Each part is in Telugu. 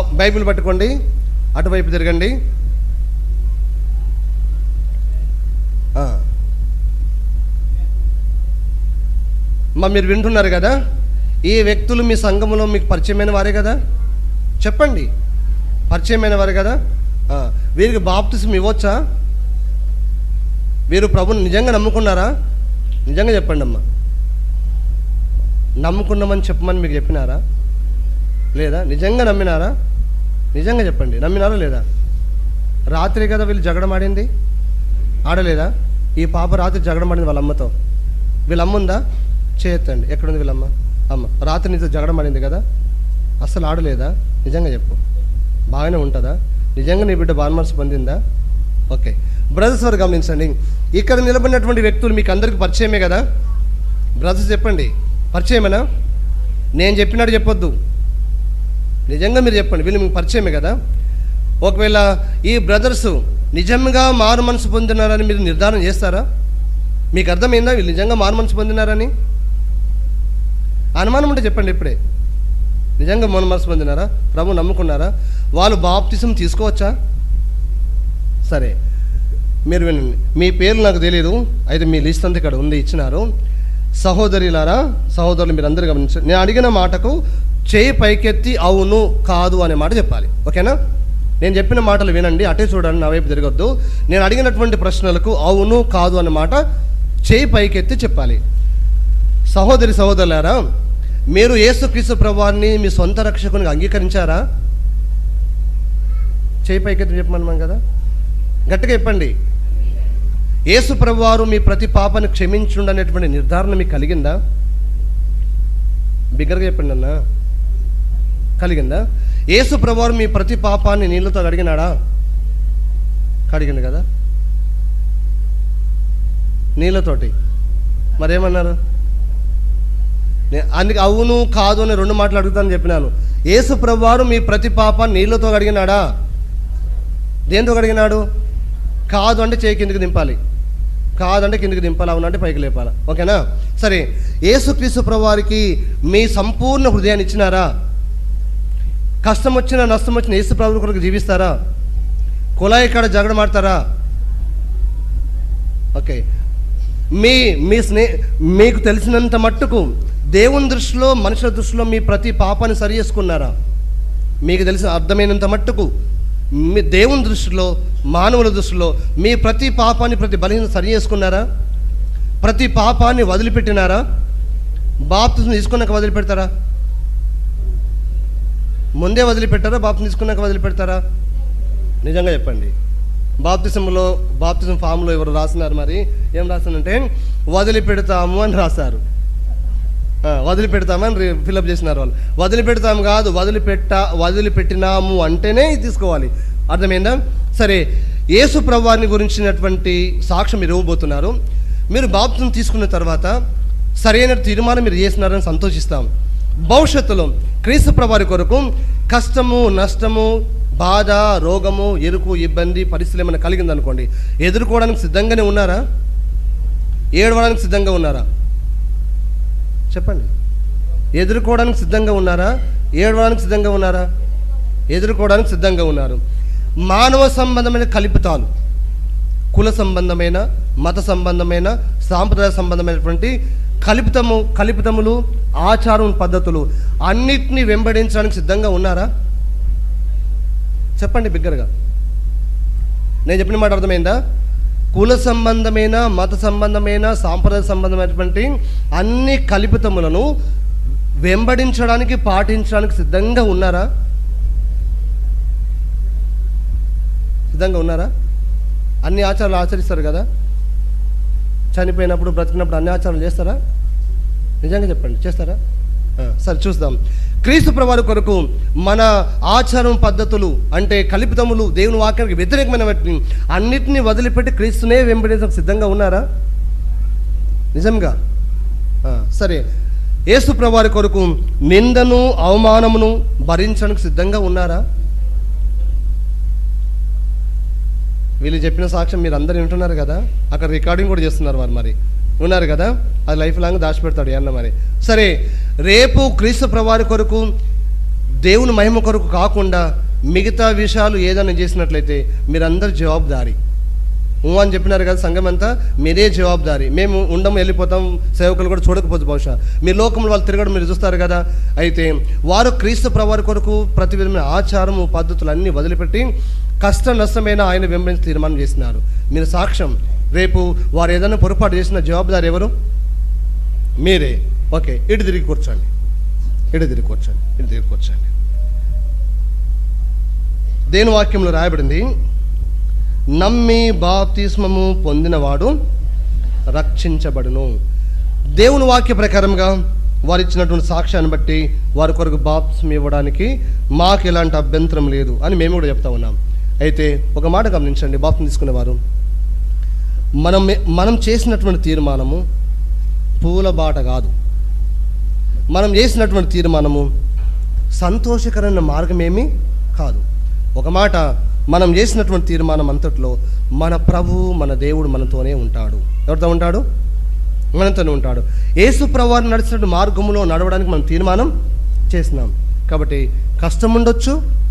బైబిల్ పట్టుకోండి. అటువైపు తిరగండి. మా మీరు వింటున్నారు కదా? ఈ వ్యక్తులు మీ సంఘములో మీకు పరిచయమైన వారే కదా? చెప్పండి. పరిచయమైన వారే కదా? వీరికి బాప్తిసం ఇవ్వచ్చా? వీరు ప్రభుని నిజంగా నమ్ముకున్నారా? నిజంగా చెప్పండి అమ్మా నమ్ముకున్నామని చెప్పమని మీకు చెప్పినారా? లేదా? నిజంగా నమ్మినారా? నిజంగా చెప్పండి నమ్మినారా లేదా? రాత్రి కదా వీళ్ళు జగడం ఆడింది? ఆడలేదా? ఈ పాప రాత్రి జగడం ఆడింది వాళ్ళ అమ్మతో. వీళ్ళమ్మ ఉందా చేయొద్దండి ఎక్కడుంది వీళ్ళమ్మ? అమ్మ రాత్రి నీతో జగడం ఆడింది కదా? అస్సలు ఆడలేదా? నిజంగా చెప్పు. బాగానే ఉంటుందా? నిజంగా నీ బిడ్డ బాన్మర్స్ పొందిందా? ఓకే. బ్రదర్స్ వారు గమనించండి? ఇక్కడ నిలబడినటువంటి వ్యక్తులు మీకు అందరికీ పరిచయమే కదా? బ్రదర్స్ చెప్పండి. పరిచయమేనా? నేను చెప్పినట్టు చెప్పొద్దు. నిజంగా మీరు చెప్పండి వీళ్ళు మీకు పరిచయమే కదా? ఒకవేళ ఈ బ్రదర్స్ నిజంగా మారు మనసు పొందినారని మీరు నిర్ధారణ చేస్తారా? మీకు అర్థమైందా? వీళ్ళు నిజంగా మారు మనసు పొందినారని? అనుమానం ఉంటే చెప్పండి ఇప్పుడే. నిజంగా మారు మనసు పొందినారా? ప్రభు నమ్ముకున్నారా? వాళ్ళు బాప్తిసం తీసుకోవచ్చా? సరే మీరు వినండి. మీ పేరు నాకు తెలియదు అయితే మీ లిస్ట్ అంతా ఇక్కడ ఉంది ఇచ్చినారు. సహోదరిలారా సహోదరులు మీరు అందరూ గమనించారు నేను అడిగిన మాటకు చేయి పైకెత్తి అవును కాదు అనే మాట చెప్పాలి. ఓకేనా? నేను చెప్పిన మాటలు వినండి అటే చూడండి నా వైపు తిరగొద్దు. నేను అడిగినటువంటి ప్రశ్నలకు అవును కాదు అన్న మాట చేయి పైకెత్తి చెప్పాలి. సహోదరి సహోదరులారా మీరు యేసుక్రీస్తు ప్రభువాన్ని మీ సొంత రక్షకునికి అంగీకరించారా? చేయి పైకెత్తి చెప్పమన్నాం కదా? గట్టిగా చెప్పండి. యేసు ప్రభువారు మీ ప్రతి పాపను క్షమించుండనేటువంటి నిర్ధారణ మీకు కలిగిందా? బిగ్గరగా చెప్పండి అన్నా. కలిగిందా? యేసు ప్రభువారు మీ ప్రతి పాపాన్ని నీళ్ళతో కడిగినాడా? కడిగింది కదా. నీళ్ళతోటి మరేమన్నారు? అందుకు అందుకే అవును కాదు అని రెండు మాటలు అడుగుతానని చెప్పినాను. యేసు ప్రభువారు మీ ప్రతి పాపాన్ని నీళ్ళతో కడిగినాడా? దేంతో కడిగినాడు? కాదు అంటే చేయి కిందికి దింపాలి. కాదంటే కిందికి దింపాలి అవునంటే పైకి లేపాలి. ఓకేనా? సరే యేసుక్రీస్తు ప్రభువారికి మీ సంపూర్ణ హృదయాన్ని ఇచ్చినారా? కష్టం వచ్చినా నష్టం వచ్చిన ఏసు ప్రభు కొరకు జీవిస్తారా? కుళాయి కాడ జగడం ఆడతారా? ఓకే. మీ మీ స్నే మీకు తెలిసినంత మట్టుకు దేవుని దృష్టిలో మనుషుల దృష్టిలో మీ ప్రతి పాపాన్ని సరి చేసుకున్నారా? మీకు తెలిసిన అర్థమైనంత మట్టుకు మీ దేవుని దృష్టిలో మానవుల దృష్టిలో మీ ప్రతి పాపాన్ని ప్రతి బలహీన సరి చేసుకున్నారా? ప్రతి పాపాన్ని వదిలిపెట్టినారా? బాప్తిసం తీసుకున్నాక వదిలిపెడతారా? ముందే వదిలిపెట్టారా? బాప్తిసం తీసుకున్నాక వదిలిపెడతారా? నిజంగా చెప్పండి. బాప్తిసంలో బాప్తిసం ఫామ్లో ఎవరు రాసినారు మరి? ఏం రాస్తానంటే వదిలిపెడతాము అని రాశారు. వదిలిపెడతామని ఫిలప్ చేసినారు వాళ్ళు. వదిలిపెడతాము కాదు వదిలిపెట్ట వదిలిపెట్టినాము అంటేనే తీసుకోవాలి. అర్థమైందా? సరే యేసు ప్రభువారిని గురించినటువంటి సాక్ష్యం మీరు ఇవ్వబోతున్నారు. మీరు బాప్తిసం తీసుకున్న తర్వాత సరైన తీర్మానం మీరు చేసినారని సంతోషిస్తాం. భవిష్యత్తులో క్రీస్తుప్రవారి కొరకు కష్టము నష్టము బాధ రోగము ఎరుకు ఇబ్బంది పరిస్థితులు ఏమైనా కలిగిందనుకోండి ఎదుర్కోవడానికి సిద్ధంగానే ఉన్నారా? ఏడవడానికి సిద్ధంగా ఉన్నారా? చెప్పండి. ఎదుర్కోవడానికి సిద్ధంగా ఉన్నారా? ఏడవడానికి సిద్ధంగా ఉన్నారా? ఎదుర్కోవడానికి సిద్ధంగా ఉన్నారు. మానవ సంబంధమైన కల్పితాలు కుల సంబంధమైన మత సంబంధమైన సాంప్రదాయ సంబంధమైనటువంటి కల్పితము కల్పితములు ఆచారం పద్ధతులు అన్నిటినీ వెంబడించడానికి సిద్ధంగా ఉన్నారా? చెప్పండి బిగ్గరగా. నేను చెప్పిన మాట అర్థమైందా? కుల సంబంధమైన మత సంబంధమైన సాంప్రదాయ సంబంధమైనటువంటి అన్ని కల్పితములను వెంబడించడానికి పాటించడానికి సిద్ధంగా ఉన్నారా? సిద్ధంగా ఉన్నారా? అన్ని ఆచారాలు ఆచరిస్తారు కదా? చనిపోయినప్పుడు బ్రతికినప్పుడు అన్ని ఆచారాలు చేస్తారా? నిజంగా చెప్పండి చేస్తారా? సరే చూద్దాం. క్రీస్తు ప్రభువారి కొరకు మన ఆచారం పద్ధతులు అంటే కల్పితములు దేవుని వాక్యానికి వ్యతిరేకమైన వాటిని అన్నిటినీ వదిలిపెట్టి క్రీస్తునే వెంబడించడానికి సిద్ధంగా ఉన్నారా? నిజంగా? సరే. యేసు ప్రభువారి కొరకు నిందను అవమానమును భరించడానికి సిద్ధంగా ఉన్నారా? వీళ్ళు చెప్పిన సాక్ష్యం మీరు అందరు వింటున్నారు కదా? అక్కడ రికార్డింగ్ కూడా చేస్తున్నారు వారు మరి. ఉన్నారు కదా? అది లైఫ్ లాంగ్ దాచిపెడతాడు అన్న మరి. సరే రేపు క్రీస్తు ప్రవారి కొరకు దేవుని మహిమ కొరకు కాకుండా మిగతా విషయాలు ఏదైనా చేసినట్లయితే మీరందరు జవాబుదారీ. ఊ అని చెప్పినారు కదా సంఘం అంతా? మీరే జవాబుదారీ. మేము ఉండము వెళ్ళిపోతాం సేవకులు కూడా చూడకపోతే బహుశా. మీ లోకంలో వాళ్ళు తిరగడం మీరు చూస్తారు కదా? అయితే వారు క్రీస్తు ప్రవారి కొరకు ప్రతి విధమైన ఆచారము పద్ధతులు అన్నీ వదిలిపెట్టి కష్ట నష్టమైన ఆయన వెంబడించి తీర్మానం చేసినారు. మీరు సాక్ష్యం. రేపు వారు ఏదైనా పొరపాటు చేసిన జవాబుదారు ఎవరు? మీరే. ఓకే ఇటు తిరిగి కూర్చోండి. ఇటు తిరిగి కూర్చోండి. ఇటు తిరిగి కూర్చోండి. దేని వాక్యంలో రాయబడింది? నమ్మి బాప్తిస్మము పొందినవాడు రక్షించబడును. దేవుని వాక్య ప్రకారంగా వారు ఇచ్చినటువంటి సాక్ష్యాన్ని బట్టి వారి కొరకు బాప్తిస్మ ఇవ్వడానికి మాకు ఎలాంటి అభ్యంతరం లేదు అని మేము కూడా చెప్తా ఉన్నాం. అయితే ఒక మాట గమనించండి బాప్తిని తీసుకునేవారు. మనం మనం చేసినటువంటి తీర్మానము పూల బాట కాదు. మనం చేసినటువంటి తీర్మానము సంతోషకరమైన మార్గమేమీ కాదు. ఒక మాట మనం చేసినటువంటి తీర్మానం అంతట్లో మన ప్రభు మన దేవుడు మనతోనే ఉంటాడు. ఎవరితో ఉంటాడు? మనతోనే ఉంటాడు. యేసు ప్రభువారు నడిచినటువంటి మార్గంలో నడవడానికి మనం తీర్మానం చేసినాం. కాబట్టి కష్టం ఉండొచ్చు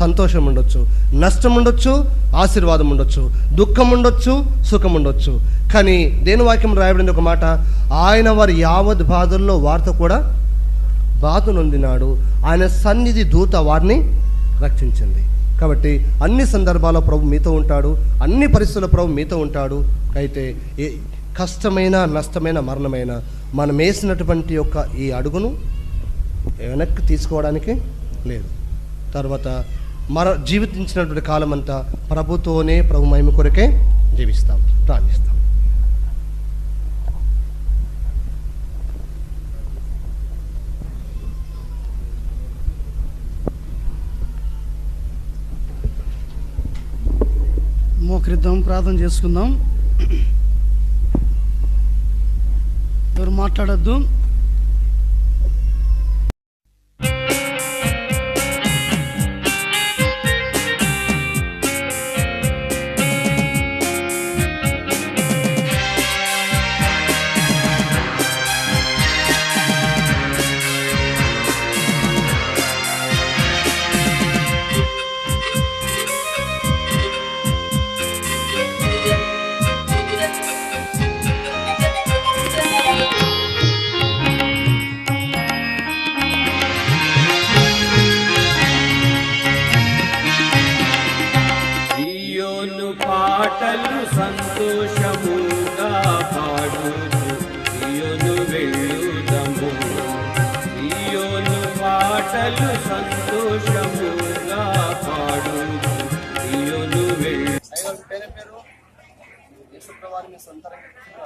సంతోషం ఉండొచ్చు నష్టం ఉండొచ్చు ఆశీర్వాదం ఉండొచ్చు దుఃఖం ఉండొచ్చు సుఖం ఉండొచ్చు కానీ దేని వాక్యం రాయబడింది ఒక మాట ఆయన వారి యావత్ బాధల్లో వారితో కూడా బాధ నొందినాడు. ఆయన సన్నిధి దూత వారిని రక్షించింది. కాబట్టి అన్ని సందర్భాల్లో ప్రభు మీతో ఉంటాడు అన్ని పరిస్థితుల్లో ప్రభు మీతో ఉంటాడు. అయితే ఏ కష్టమైన నష్టమైన మరణమైన మనం వేసినటువంటి యొక్క ఈ అడుగును వెనక్కి తీసుకోవడానికి లేదు. తర్వాత మర జీవించినటువంటి కాలం అంతా ప్రభుతోనే ప్రభు మహిమ కొరకే జీవిస్తాం ప్రార్థిస్తాం. మోకరిద్దాం ప్రార్థన చేసుకుందాం. ఎవరు మాట్లాడద్దు.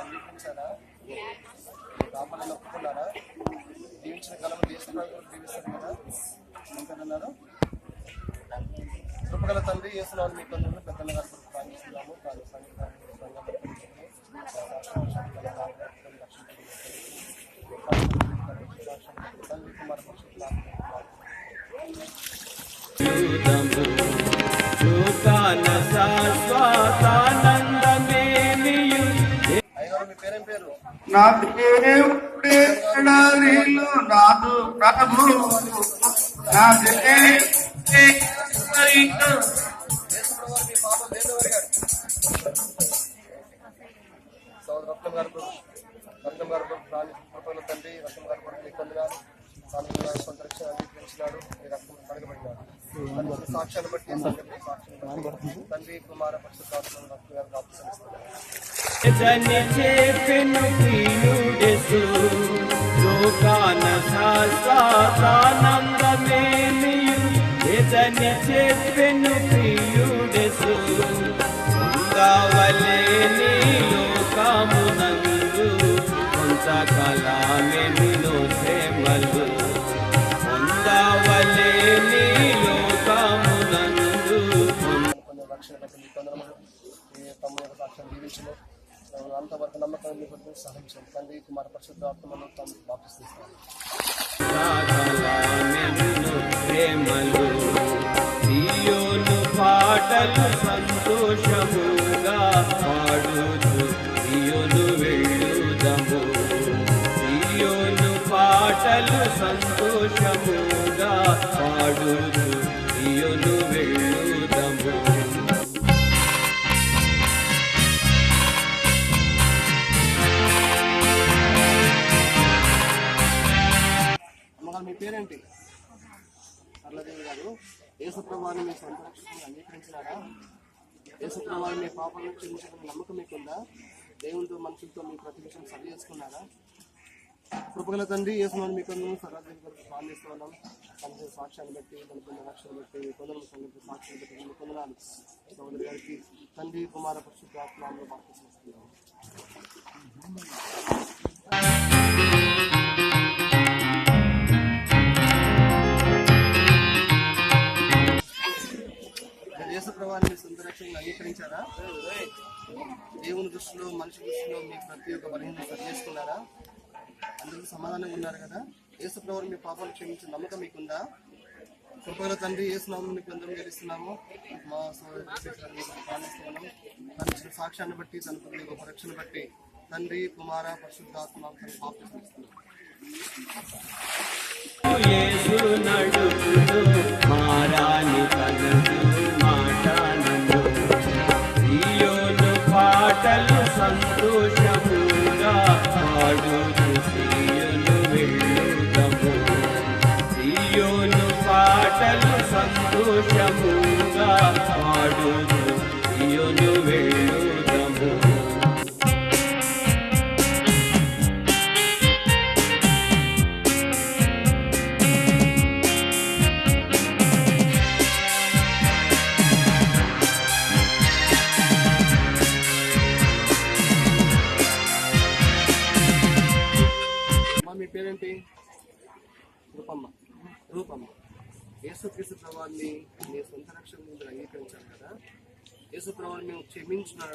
అంగీకరించారా కాపాలని ఒప్పుకున్నారా? దీవించిన కాలం దేశంలో దీవిస్తారు కదా? ఇంకన్నారు కృపగల తండ్రి యేసునాథ్ మీ కొందరు పెద్దల గారి కొరకు ప్రార్థిస్తున్నాము తండ్రి కుమార వెళ్ళుదము సుఖాన అయ్యగారు పేరు నా దేవుడే నాదు ప్రభు నా దేవుడే ఎడారిలో దేవుడు రత్నం గారు కొరకు రత్నం గారు ప్రాణి తండ్రి రత్నం గారు కొరకు మీ స్వామి సొంత రక్షణ అంగీకరించినాడు మీ రక్తం కడగబడినాడు సాక్ష్యాన్ని బట్టి సంఘటన సాక్ష్యాన్ని బట్టి తండ్రి కుమార పరిశుద్ధాత్మ రత్నం సాక్షి రక్షణ బట్టి తమ్ముని యొక్క సాక్ష్యాన్ని జీవించను అంతవరకు నమ్మకాన్ని మీ సహించండి. తండ్రి కుమార పరిశుద్ధాత్మను తమ బాపిస్తున్నాను సకలమెన్ను ప్రేమలు పాటలు సంతోషముగా పాడుచు సియోను వెళ్ళుదము సియోను పాటలు సంతోషముగా పాడుతూ యేసు మీ సొంత రక్షకుని అంగీకరించినారా యేసు మీ పాపాలను క్షమించడం నమ్మకం మీకుందా? దేవునితో మనుషులతో మీ ప్రతి విషయం సరి చేసుకున్నారా కృపగల తండ్రి యేసునాన్ని మీకు సరాజీవి గారికి ప్రార్థిస్తూ ఉన్నాం. సంఘ సాక్ష్యాన్ని బట్టి మన పొందిన రక్షణ బట్టి మీ కొందరు సంగతి సాక్ష్యాన్ని బట్టి మీ కొందనాలు సోదరి గారికి తండ్రి కుమార పరిశుద్ధ ఆత్మాలను బాప్తిస్తున్నాం యేసు ప్రభావాన్ని మీ అంగీకరించారా? దేవుని దృష్టిలో మనిషి దృష్టిలో మీ ప్రతి ఒక్క బలహీనత సరిచేసుకున్నారా అందరూ సమాధానంగా ఉన్నారు కదా? యేసు ప్రభావం మీ పాపాలు క్షమించిన నమ్మకం మీకుందా? కృపగల తండ్రి ఏసునామం మీకు అందరం గెలుస్తున్నాము మా సోదరు సాక్ష్యాన్ని బట్టి తన పొందిన గొప్ప రక్షణ బట్టి తండ్రి కుమార పరిశుద్ధాత్మ తన పాపం చేస్తున్నాం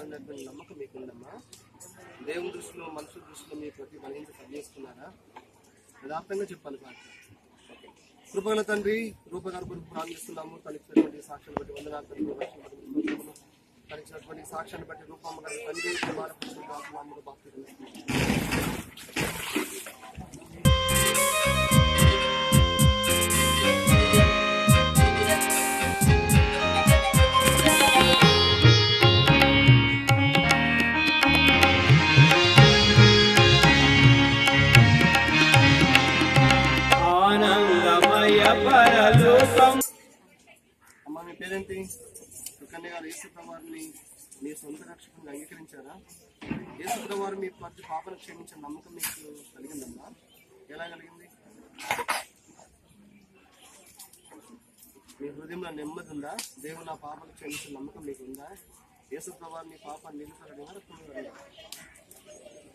క్షమించినారన్నటువంటి నమ్మకం మీకుందమ్మా? దేవుని దృష్టిలో మనుషుల దృష్టిలో మీ ప్రతి బలహీనత సరి యథార్థంగా చెప్పాలి పాట కృపగల తండ్రి రూపగారు కొరకు ప్రార్థిస్తున్నాము. తనకిచ్చినటువంటి సాక్ష్యాన్ని బట్టి వందనాలు తలిచినటువంటి రక్షణ బట్టి స్తోత్రములు. సాక్ష్యాన్ని బట్టి రూపమ్మ గారి తండ్రి కుమార పరిశుద్ధాత్మను బాప్తిజం ఆనందమయ అమ్మ మీ సుకన్య గారు ఏసుప్రవారిని మీ సొంత రక్షకుని అంగీకరించారా? ఏసుప్రవారు మీ ప్రతి పాపను క్షమించిన నమ్మకం మీకు కలిగిందమ్మా. ఎలా కలిగింది? మీ హృదయంలో నెమ్మది ఉందా? దేవుడు నా పాపను క్షమించిన నమ్మకం మీకు ఉందా? ఏసుప్రవారు మీ పాపాన్ని నిలుసరడిగా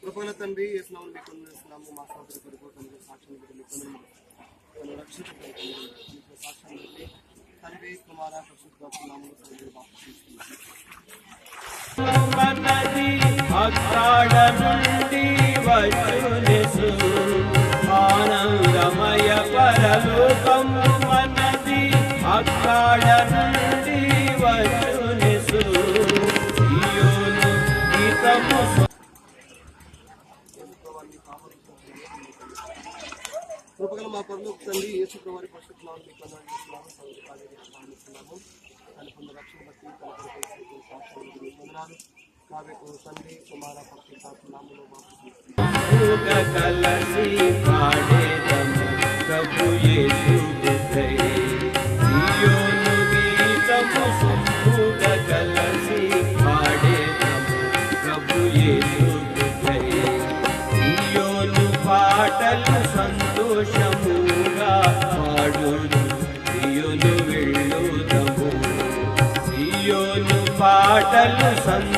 కృపల తండ్రి యేసునామం మీకు అందిస్తున్నాము మా సోదరి కొరకు తన సాక్ష్యం మీకు రక్షించబడి సాక్ష్యం పెట్టి తండ్రి కుమార ఆనందమయ పరలోకం మనది అక్కడ నుండి తండ్రి యేసు ప్రభువారి పరిశుద్ధనామం మీకు వందనాలు చేస్తున్నాము సంగీతాలు ప్రార్థిస్తున్నాము తన పొందిన రక్షణ బట్టి తన కొరకు చేసిన సాక్ష్యాలు మీకు వందనాలు కాబట్టి తండ్రి కుమార పరిశుద్ధాత్మనామములో బాప్తిస్తున్నాము ఊగ కలసి పాడేదము ప్రభు యేసుకు వెళ్ళుదము సియోను పాటలు సంతోషము